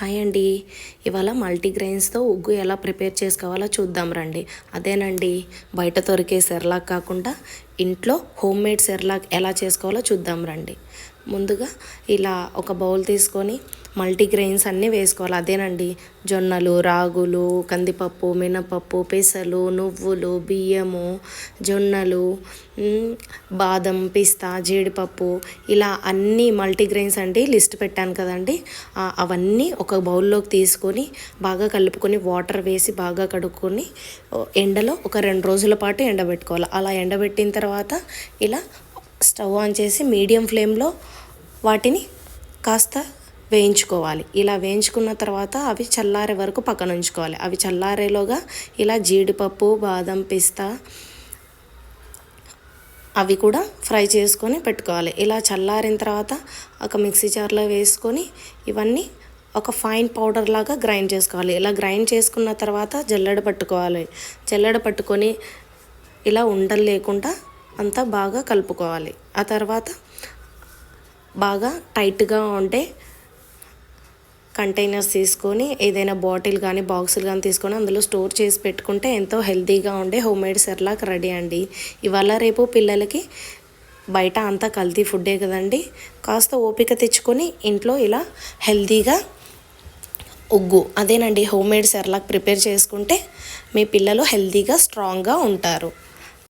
Hi అండి ఇవాళ మల్టీగ్రెయిన్స్తో ఉగ్గు ఎలా ప్రిపేర్ చేసుకోవాలో చూద్దాం రండి. అదేనండి బయట దొరికే సెర్లాక్ కాకుండా ఇంట్లో హోమ్ మేడ్ సెర్లాక్ ఎలా చేసుకోవాలో చూద్దాం రండి. ముందుగా ఇలా ఒక బౌల్ తీసుకొని మల్టీగ్రెయిన్స్ అన్నీ వేసుకోవాలి. అదేనండి. జొన్నలు రాగులు కందిపప్పు మినపప్పు పెసలు నువ్వులు బియ్యము జొన్నలు బాదం పిస్తా జీడిపప్పు ఇలా అన్ని మల్టీగ్రెయిన్స్ అండి. లిస్ట్ పెట్టాను కదండి. అవన్నీ ఒక బౌల్లోకి తీసుకొని బాగా కలుపుకొని వాటర్ వేసి బాగా కడుక్కొని ఎండలో ఒక రెండు రోజుల పాటు ఎండబెట్టుకోవాలి. అలా ఎండబెట్టిన తర్వాత ఇలా స్టవ్ ఆన్ చేసి మీడియం ఫ్లేమ్లో వాటిని కాస్త వేయించుకోవాలి. ఇలా వేయించుకున్న తర్వాత అవి చల్లారే వరకు పక్కన ఉంచుకోవాలి. అవి చల్లారేలోగా ఇలా జీడిపప్పు బాదం పిస్తా అవి కూడా ఫ్రై చేసుకొని పెట్టుకోవాలి. ఇలా చల్లారిన తర్వాత ఒక మిక్సీ జార్లో వేసుకొని ఇవన్నీ ఒక ఫైన్ పౌడర్ లాగా గ్రైండ్ చేసుకోవాలి. ఇలా గ్రైండ్ చేసుకున్న తర్వాత జల్లెడ పట్టుకోవాలి. జల్లెడ పట్టుకొని ఇలా ఉండలు లేకుండా అంతా బాగా కలుపుకోవాలి. ఆ తర్వాత బాగా టైట్గా ఉండే కంటైనర్స్ తీసుకొని ఏదైనా బాటిల్ కానీ బాక్సులు కానీ తీసుకొని అందులో స్టోర్ చేసి పెట్టుకుంటే ఎంతో హెల్తీగా ఉండే హోమ్ మేడ్ సెర్లాక్ రెడీ అండి. ఇవాళ రేపు పిల్లలకి బయట అంతా కల్తీ ఫుడ్డే కదండి. కాస్త ఓపిక తెచ్చుకొని ఇంట్లో ఇలా హెల్తీగా ఉగ్గు అదేనండి హోమ్ మేడ్ సెర్లాక్ ప్రిపేర్ చేసుకుంటే మీ పిల్లలు హెల్తీగా స్ట్రాంగ్గా ఉంటారు.